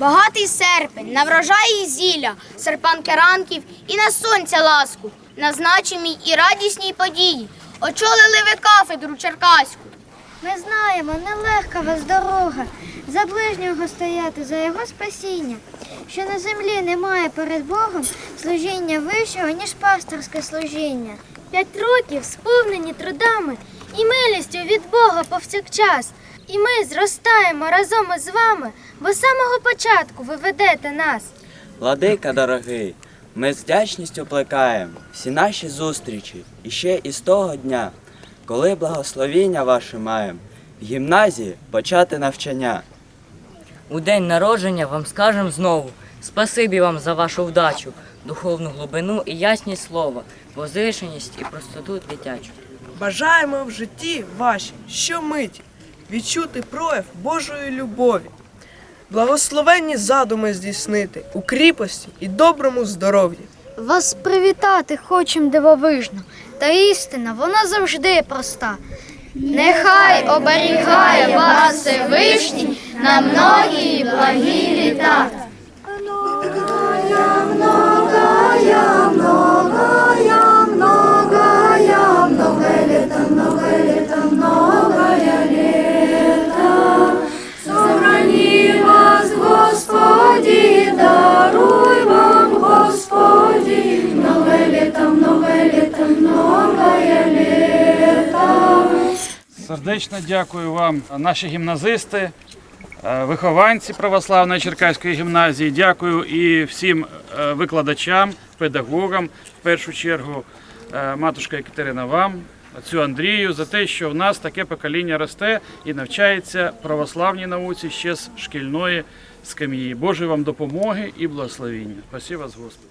Багатий серпень, на врожаї зілля, серпанки ранків і на сонця ласку, на значимій і радісній події. Очолили ви кафедру Черкаську. Ми знаємо, нелегка вас дорога, за ближнього стояти, за його спасіння, що на землі немає перед Богом служіння вищого, ніж пасторське служіння. П'ять років сповнені трудами і милістю від Бога повсякчас. І ми зростаємо разом із вами, бо з самого початку ви ведете нас. Владика дорогий, ми з вдячністю плекаємо всі наші зустрічі і ще із того дня, коли благословіння ваше маємо, в гімназії почати навчання. У день народження вам скажем знову спасибі вам за вашу вдачу, духовну глибину і ясність слова, возвишеність і простоту дитячу. Бажаємо в житті вашій щомиті відчути прояв Божої любові, благословенні задуми здійснити у кріпості і доброму здоров'ї. Вас привітати хочем дивовижно, та істина, вона завжди проста. Нехай оберігає вас Всевишній на многі благі літа. Сердечно дякую вам, наші гімназисти, е, вихованці православної Черкаської гімназії. Дякую і всім е, викладачам, педагогам, в першу чергу, е, матушка Екатерина вам, отцю Андрію, за те, що в нас таке покоління росте і навчається православній науці ще з шкільної скам'ї. Божої вам допомоги і благословіння. Спасибо вас, Господи.